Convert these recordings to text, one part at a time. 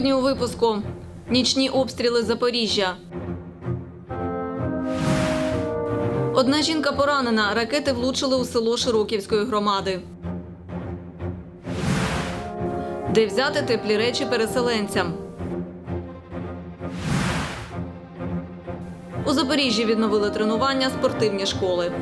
Сьогодні у випуску нічні обстріли Запоріжжя. Одна жінка поранена. Ракети влучили у село Широківської громади. Де взяти теплі речі переселенцям? У Запоріжжі відновили тренування спортивні школи.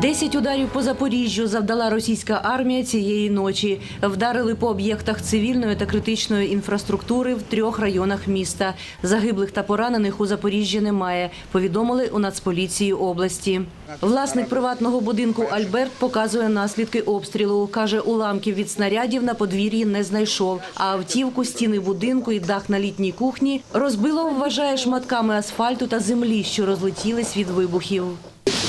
Десять ударів по Запоріжжю завдала російська армія цієї ночі. Вдарили по об'єктах цивільної та критичної інфраструктури в трьох районах міста. Загиблих та поранених у Запоріжжі немає. Повідомили у Нацполіції області. Власник приватного будинку Альберт показує наслідки обстрілу. каже, уламків від снарядів на подвір'ї не знайшов. А автівку, стіни будинку і дах на літній кухні розбило, вважає шматками асфальту та землі, що розлетілись від вибухів.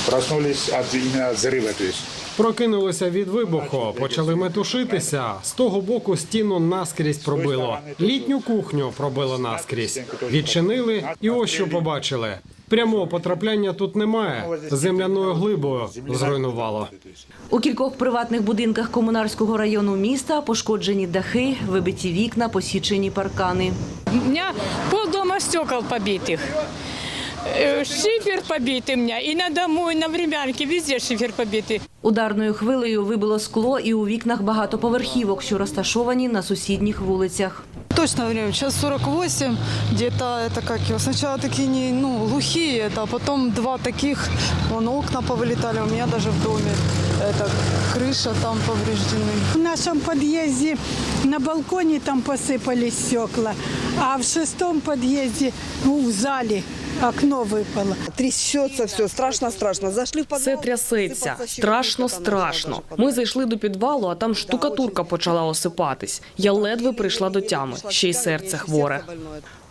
Проснулись от именно взрыва, то есть. Прокинулися від вибуху, почали метушитися. З того боку стіну наскрізь пробило. Літню кухню пробило наскрізь. Відчинили, і ось що побачили. Прямого потрапляння тут немає. Земляною глибою зруйнувало. У кількох приватних будинках комунарського району міста пошкоджені дахи, вибиті вікна, посічені паркани. У меня полдома стекол побитых. Э, Шифер побитый у меня. И на дому, и на времянке. Везде шифер побитый. Ударною хвилею вибило скло і у вікнах багатоповерхівок, що розташовані на сусідніх вулицях. Точно время, сейчас 48, где-то это как его, сначала такие не, ну, глухие, это, а потом два таких, вон окна повылетали, у меня даже в доме, это крыша там повреждены. В нашем подъезде на балконе там посыпались стекла, а в шестом подъезде, ну, в зале окно випало. Трясеться все, страшно, страшно. Зашли в подвал. Все трясеться, страшно, страшно. Ми зайшли до підвалу, а там штукатурка почала осипатись. Я ледве прийшла до тями, ще й серце хворе.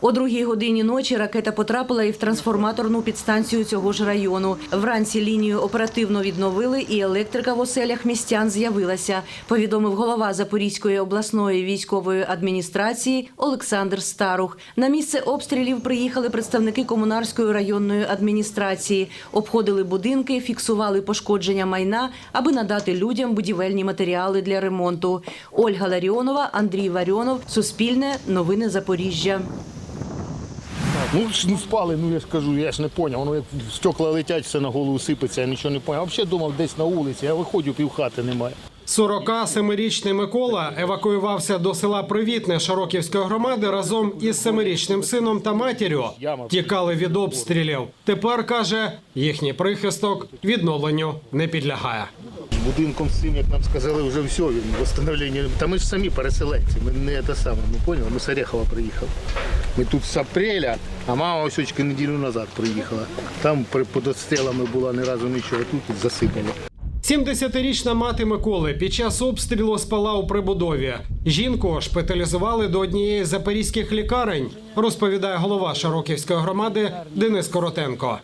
О другій годині ночі ракета потрапила і в трансформаторну підстанцію цього ж району. Вранці лінію оперативно відновили, і електрика в оселях містян з'явилася. Повідомив голова Запорізької обласної військової адміністрації Олександр Старух. На місце обстрілів приїхали представники комунарської районної адміністрації, обходили будинки, фіксували пошкодження майна, аби надати людям будівельні матеріали для ремонту. Ольга Ларіонова, Андрій Варіонов, Суспільне, Новини Запоріжжя. Ну, ну спали, ну я ж кажу, я ж не поняв. Воно як стекла летять, все на голову сипеться, я нічого не поняв. Взагалі думав десь на вулиці, я виходжу, півхати немає. 47-річний Микола евакуювався до села Привітне Широківської громади разом із семирічним сином та матір'ю. Тікали від обстрілів. Тепер каже, їхній прихисток відновленню не підлягає. Будинком з цим, як нам сказали, вже все, він восстановлення. Та ми ж самі переселенці, ми не те саме, ми поняли, ми з Орехова приїхали. Ми тут з апреля, а мама ось неділю назад приїхала. Там під обстрілами була ні разу нічого, тут засипало. 70-річна мати Миколи під час обстрілу спала у прибудові. Жінку шпиталізували до однієї з запорізьких лікарень, розповідає голова Широківської громади Денис Коротенко.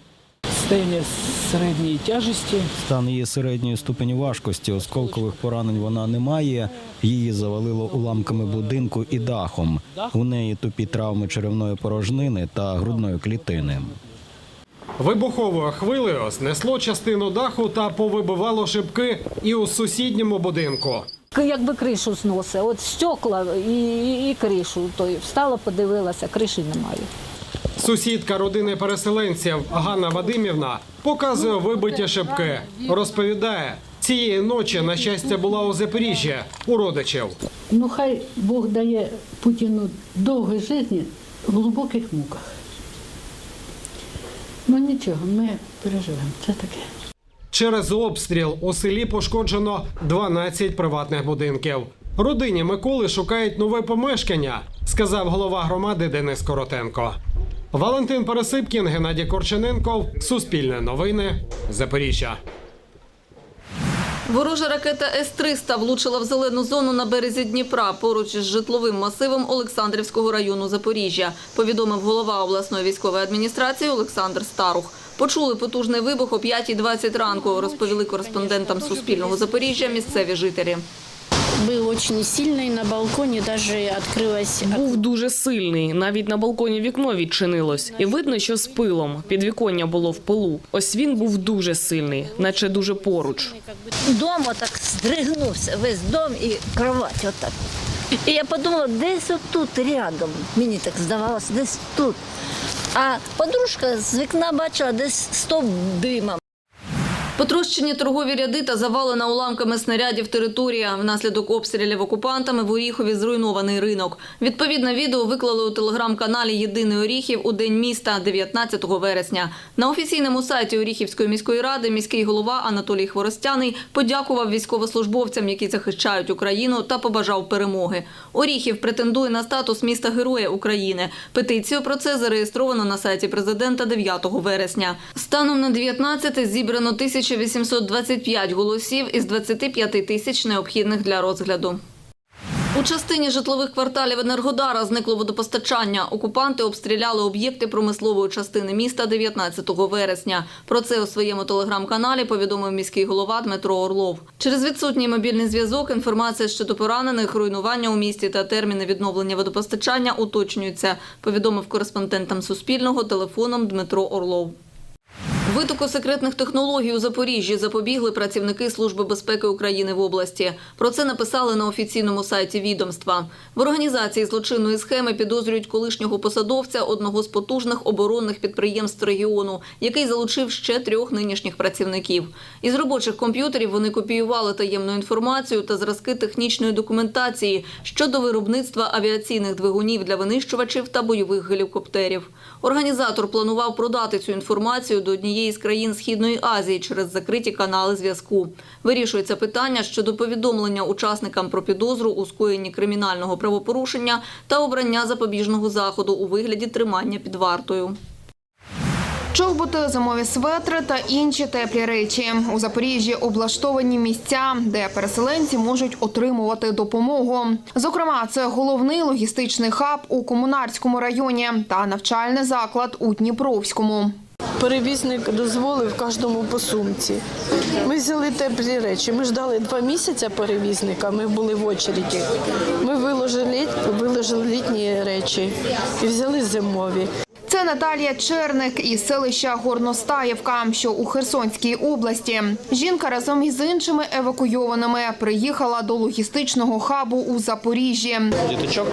Состояние середньої тяжесті. Стан її середньої ступені важкості, осколкових поранень вона не має. Її завалило уламками будинку і дахом. У неї тупі травми черевної порожнини та грудної клітини. Вибуховою хвилею знесло частину даху та повибивало шибки і у сусідньому будинку. Якби кришу зносить, от стекла і, і, і кришу. То встала, подивилася, криші немає. Сусідка родини переселенців Ганна Вадимівна показує вибиті шибки. Розповідає, цієї ночі, на щастя, була у Запоріжжі у родичів. Ну, хай Бог дає Путіну довгої житті в глибоких муках. Ну нічого, ми переживемо. Це таке. Через обстріл у селі пошкоджено 12 приватних будинків. Родині Миколи шукають нове помешкання, сказав голова громади Денис Коротенко. Валентин Пересипкін, Геннадій Корчененков, Суспільне новини, Запоріжжя. Ворожа ракета С-300 влучила в зелену зону на березі Дніпра поруч із житловим масивом Олександрівського району Запоріжжя, повідомив голова обласної військової адміністрації Олександр Старух. Почули потужний вибух о 5.20 ранку, розповіли кореспондентам Суспільного Запоріжжя місцеві жителі. был очень сильный, на балконе даже открылась Був дуже сильний. Навіть на балконі вікно відчинилось, і видно, що з пилом. Підвіконня було в пилу. Ось він був дуже сильний, наче дуже поруч. Дом отак здригнувся, весь дом і кровать отак. І я подумала, десь отут рядом. Мені так здавалося, десь тут. А подружка з вікна бачила десь стовп дима. Потрощені торгові ряди та завалена уламками снарядів територія. Внаслідок обстрілів окупантами в Оріхові зруйнований ринок. Відповідне відео виклали у телеграм-каналі Єдиний Оріхів у день міста 19 вересня. На офіційному сайті Оріхівської міської ради міський голова Анатолій Хворостяний подякував військовослужбовцям, які захищають Україну, та побажав перемоги. Оріхів претендує на статус міста Героя України. Петицію про це зареєстровано на сайті президента 9 вересня. Станом на 19 зібрано 1825 голосів із 25 тисяч необхідних для розгляду. У частині житлових кварталів Енергодара зникло водопостачання. Окупанти обстріляли об'єкти промислової частини міста 19 вересня. Про це у своєму телеграм-каналі повідомив міський голова Дмитро Орлов. Через відсутній мобільний зв'язок інформація щодо поранених, руйнування у місті та терміни відновлення водопостачання уточнюються, повідомив кореспондентам Суспільного телефоном Дмитро Орлов. Витоку секретних технологій у Запоріжжі запобігли працівники Служби безпеки України в області. Про це написали на офіційному сайті відомства. В організації злочинної схеми підозрюють колишнього посадовця одного з потужних оборонних підприємств регіону, який залучив ще трьох нинішніх працівників. Із робочих комп'ютерів вони копіювали таємну інформацію та зразки технічної документації щодо виробництва авіаційних двигунів для винищувачів та бойових гелікоптерів. Організатор планував продати цю інформацію до однієї з країн Східної Азії через закриті канали зв'язку. Вирішується питання щодо повідомлення учасникам про підозру у скоєнні кримінального правопорушення та обрання запобіжного заходу у вигляді тримання під вартою. Чоботи, зимові светри та інші теплі речі. У Запоріжжі облаштовані місця, де переселенці можуть отримувати допомогу. Зокрема, це головний логістичний хаб у Комунарському районі та навчальний заклад у Дніпровському. Перевізник дозволив кожному по сумці. Ми взяли теплі речі. Ми ждали два місяці перевізника. Ми були в очереді. Ми виложили, літні речі і взяли зимові. Це Наталія Черник із селища Горностаєвка, що у Херсонській області. Жінка разом із іншими евакуйованими приїхала до логістичного хабу у Запоріжжі. Діточок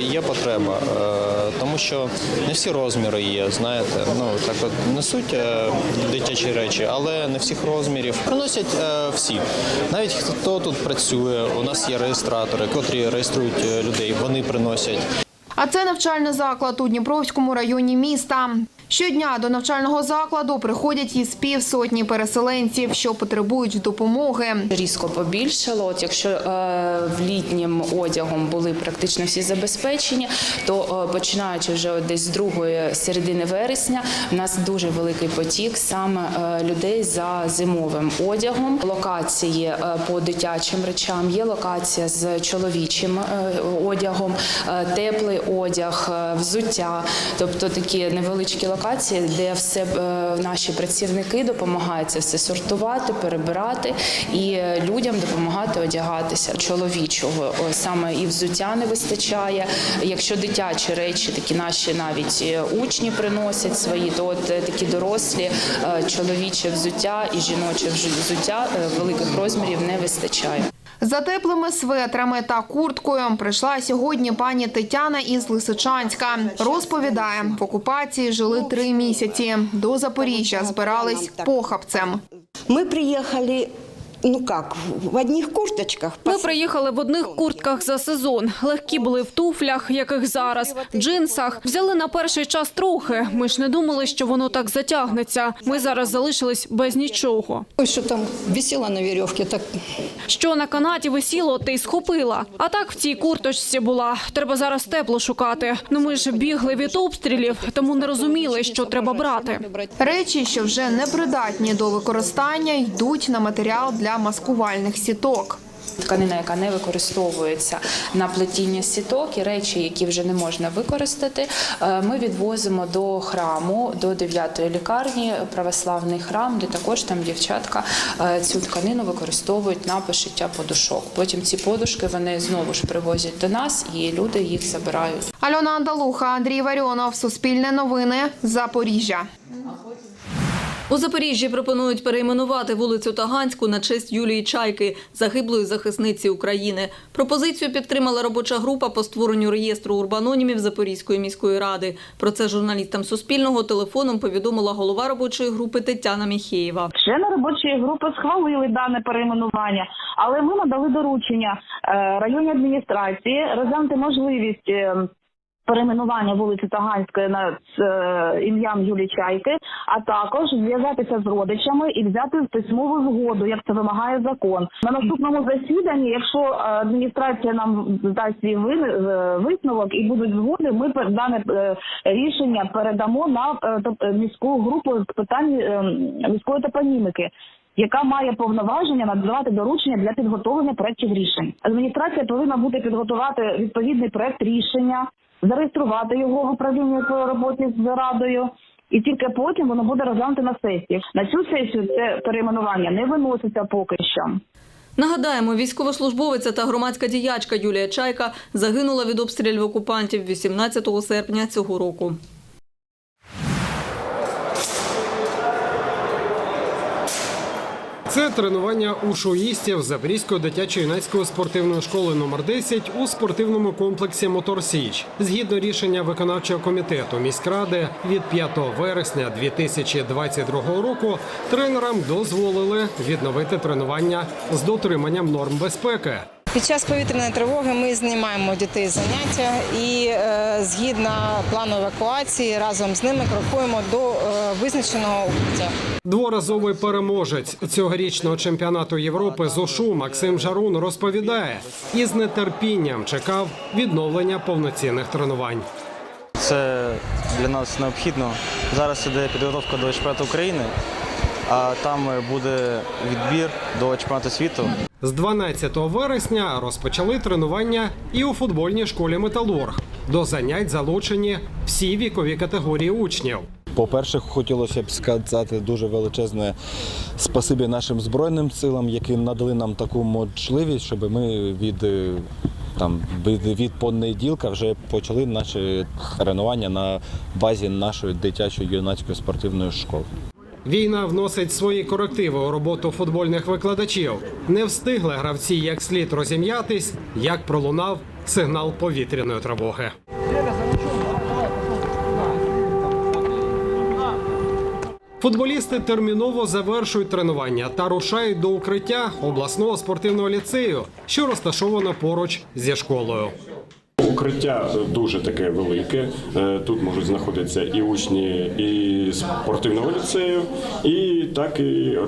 є, потреба, е, тому що не всі розміри є. Знаєте, ну так от несуть е, дитячі речі, але не всіх розмірів. Приносять е, всі. Навіть хто тут працює, у нас є реєстратори, котрі реєструють людей. Вони приносять. А це навчальний заклад у Дніпровському районі міста. Щодня до навчального закладу приходять із півсотні переселенців, що потребують допомоги. Різко побільшало. От якщо е, в літнім одягом були практично всі забезпечені, то е, починаючи вже десь з другої середини вересня, у нас дуже великий потік саме е, людей за зимовим одягом. Локації по дитячим речам є локація з чоловічим одягом, теплий одяг, взуття, тобто такі невеличкі локації, де все е, наші працівники допомагають це все сортувати, перебирати і е, людям допомагати одягатися. Чоловічого саме і взуття не вистачає. Якщо дитячі речі, такі наші навіть е, учні приносять свої, то от такі дорослі чоловіче взуття і жіноче взуття великих розмірів не вистачає. За теплими светрами та курткою прийшла сьогодні пані Тетяна із Лисичанська. Розповідає, в окупації жили три місяці. До Запоріжжя збирались похабцем. Ми приехали, ну как, в одних курточках. Ми приїхали в одних куртках за сезон. Легкі були в туфлях, яких зараз, джинсах. Взяли на перший час трохи. Ми ж не думали, що воно так затягнеться. Ми зараз залишились без нічого. Ой, Что там висело на веревке, так Що на канаті висіло, ти й схопила. А так в цій курточці була. Треба зараз тепло шукати. Ну ми ж бігли від обстрілів, тому не розуміли, що треба брати. Речі, що вже не придатні до використання, йдуть на матеріал для маскувальних сіток. Тканина, яка не використовується на плетіння сіток і речі, які вже не можна використати, е, ми відвозимо до храму, до 9-ї лікарні, православний храм, де також там дівчатка е, цю тканину використовують на пошиття подушок. Потім ці подушки вони знову ж привозять до нас, і люди їх забирають. Альона Андалуха, Андрій Варіонов, Суспільне новини, Запоріжжя. У Запоріжжі пропонують перейменувати вулицю Таганську на честь Юлії Чайки, загиблої захисниці України. Пропозицію підтримала робоча група по створенню реєстру урбанонімів Запорізької міської ради. Про це журналістам Суспільного телефоном повідомила голова робочої групи Тетяна Міхеєва. Члени робочої групи схвалили дане перейменування, але ми надали доручення е, районній адміністрації розглянути можливість. Перейменування вулиці Таганської на е, ім'ям Юлії Чайки, а також зв'язатися з родичами і взяти письмову згоду, як це вимагає закон. На наступному засіданні, якщо адміністрація нам дасть свій е, висновок і будуть згоди, ми дане е, рішення передамо на міську групу з питань міської топоніміки яка має повноваження надавати доручення для підготовлення проєктів рішень. Адміністрація повинна буде підготувати відповідний проєкт рішення, зареєструвати його в управлінні по роботі з радою. І тільки потім воно буде розглянути на сесії. На цю сесію це перейменування не виноситься поки що. Нагадаємо, військовослужбовиця та громадська діячка Юлія Чайка загинула від обстрілів окупантів 18 серпня цього року. Це тренування ушуїстів Запорізької дитячо-юнацької спортивної школи номер 10 у спортивному комплексі Мотор Січ. Згідно рішення виконавчого комітету міськради від 5 вересня 2022 року тренерам дозволили відновити тренування з дотриманням норм безпеки. Під час повітряної тривоги ми знімаємо дітей заняття і е, згідно плану евакуації разом з ними крокуємо до е, визначеного укриття. Дворазовий переможець цьогорічного чемпіонату Європи з ОШУ Максим Жарун розповідає, і з нетерпінням чекав відновлення повноцінних тренувань. Це для нас необхідно. Зараз іде підготовка до чемпіонату України, а там буде відбір до чемпіонату світу. З 12 вересня розпочали тренування і у футбольній школі Металург. До занять залучені всі вікові категорії учнів. По-перше, хотілося б сказати дуже величезне спасибі нашим збройним силам, які надали нам таку можливість, щоб ми від е, там від, від понеділка вже почали наші тренування на базі нашої дитячої юнацької спортивної школи. Війна вносить свої корективи у роботу футбольних викладачів. Не встигли гравці як слід розім'ятись, як пролунав сигнал повітряної тривоги. Футболісти терміново завершують тренування та рушають до укриття обласного спортивного ліцею, що розташовано поруч зі школою. Укриття дуже таке велике. Е, Тут можуть знаходитися і учні і спортивного ліцею, і так і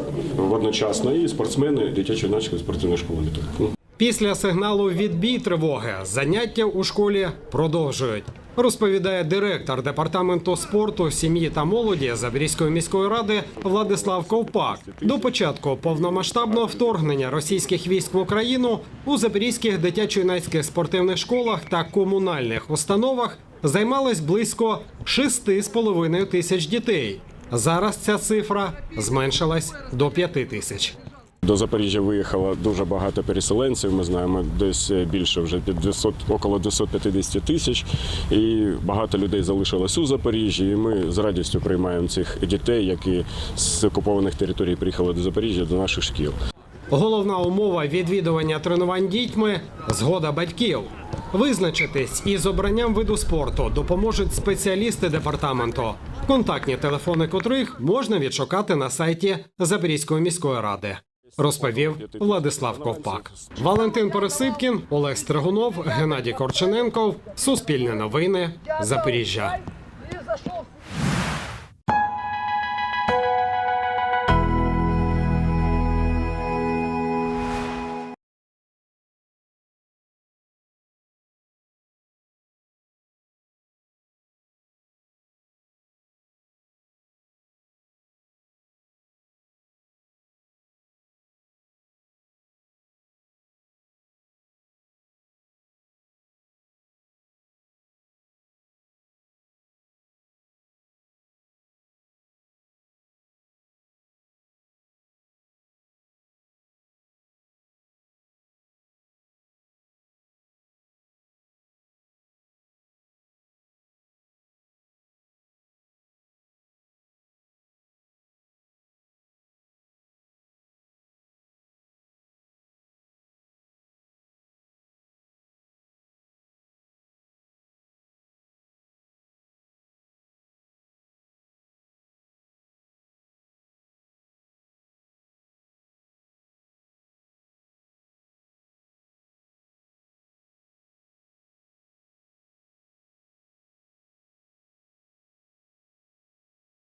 одночасно і спортсмени дитячо-юнацької спортивної школи. Після сигналу відбій тривоги заняття у школі продовжують. Розповідає директор департаменту спорту, сім'ї та молоді Забрізької міської ради Владислав Ковпак. До початку повномасштабного вторгнення російських військ в Україну у запорізьких дитячо-юнацьких спортивних школах та комунальних установах займалось близько 6,5 тисяч дітей. Зараз ця цифра зменшилась до 5 тисяч. До Запоріжжя виїхало дуже багато переселенців. Ми знаємо, десь більше вже під 200, около 250 тисяч. І багато людей залишилось у Запоріжжі. І ми з радістю приймаємо цих дітей, які з окупованих територій приїхали до Запоріжжя до наших шкіл. Головна умова відвідування тренувань дітьми згода батьків. Визначитись із обранням виду спорту допоможуть спеціалісти департаменту, контактні телефони котрих можна відшукати на сайті Запорізької міської ради. Розповів Владислав Ковпак. Валентин Пересипкін, Олег Стригунов, Геннадій Корчененков. Суспільне новини. Запоріжжя.